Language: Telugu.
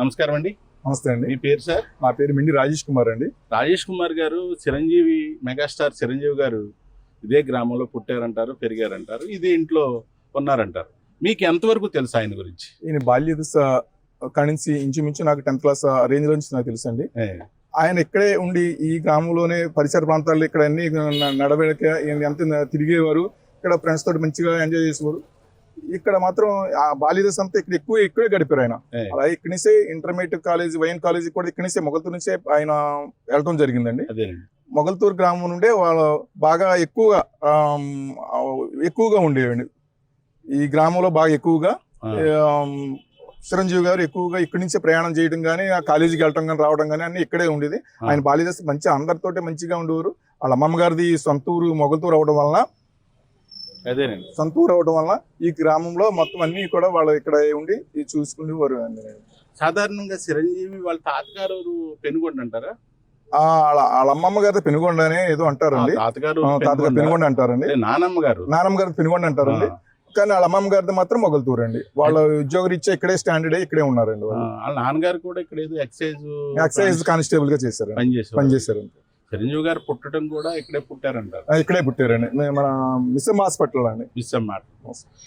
నమస్కారం అండి. నమస్తే అండి. మీ పేరు సార్? నా పేరు మిండి రాజేష్ కుమార్ అండి. రాజేష్ కుమార్ గారు చిరంజీవి మెగాస్టార్ చిరంజీవి గారు ఇదే గ్రామంలో పుట్టారంటారు పెరిగారంటారు ఇదే ఇంట్లో ఉన్నారంటారు. మీకు ఎంతవరకు తెలుసు ఆయన గురించి? ఈయన బాల్య దశ కాడి నుంచి ఇంచుమించు నాకు టెన్త్ క్లాస్ రేంజ్ నుంచి నాకు తెలుసు అండి. ఆయన ఇక్కడే ఉండి ఈ గ్రామంలోనే పరిసర ప్రాంతాల్లో ఇక్కడ అన్ని నడవడిక ఎంత తిరిగేవారు ఇక్కడ ఫ్రెండ్స్ తోటి మంచిగా ఎంజాయ్ చేసేవారు. ఇక్కడ మాత్రం ఆ బాల్య దశ అంతా ఇక్కడ ఎక్కువ ఇక్కడే గడిపారు ఆయన. ఏ, అలాగే ఇక్కడి నుంచే ఇంటర్మీడియట్ కాలేజ్ వైఎన్ కాలేజ్ కూడా ఇక్కడి నుంచే మొగల్తూరు నుంచే ఆయన వెళ్ళటం జరిగిందండి. మొగల్తూరు గ్రామం నుండే వాళ్ళు బాగా ఎక్కువగా ఎక్కువగా ఉండేవండి. ఈ గ్రామంలో బాగా ఎక్కువగా చిరంజీవి గారు ఎక్కువగా ఇక్కడి నుంచే ప్రయాణం చేయడం కానీ ఆ కాలేజీకి వెళ్ళటం కానీ రావడం కానీ అన్ని ఇక్కడే ఉండేది. ఆయన బాల్యదశ మంచి అందరితోటి మంచిగా ఉండేవారు. వాళ్ళ అమ్మమ్మ గారిది సొంత ఊరు మొగల్తూరు అవడం వలన అదేనండి. సొంత ఊరు అవడం వలన ఈ గ్రామంలో మొత్తం అన్ని కూడా వాళ్ళు ఇక్కడ ఉండి ఇది చూసుకునేవారు సాధారణంగా చిరంజీవి వాళ్ళ తాతగారు పెనుగొండ అంటారా? ఆ, వాళ్ళ అమ్మమ్మ గారిది పెనుగొండ అని ఏదో అంటారండి. తాతగారు పెనుగొండ. అంటారండి. నానమ్మ గారు. నానమ్మ గారిది పెనుగొండ అంటారండి. కానీ వాళ్ళ అమ్మమ్మ గారిది మాత్రం మొగల్తూరు అండి వాళ్ళ ఉద్యోగరీత్యా ఇక్కడే స్టాండర్డ్ ఇక్కడే ఉన్నారండి వాళ్ళు. వాళ్ళ నాన్నగారు కూడా ఇక్కడ ఏదో ఎక్సైజ్ ఎక్సైజ్ కానిస్టేబుల్గా పనిచేసారు పనిచేశారు చిరంజీవి గారు పుట్టడం కూడా ఇక్కడే పుట్టారంటారు. ఆ, ఇక్కడే పుట్టారండి. మన మిస్ఎం హాస్పిటల్ అండి. మిస్సమ్మ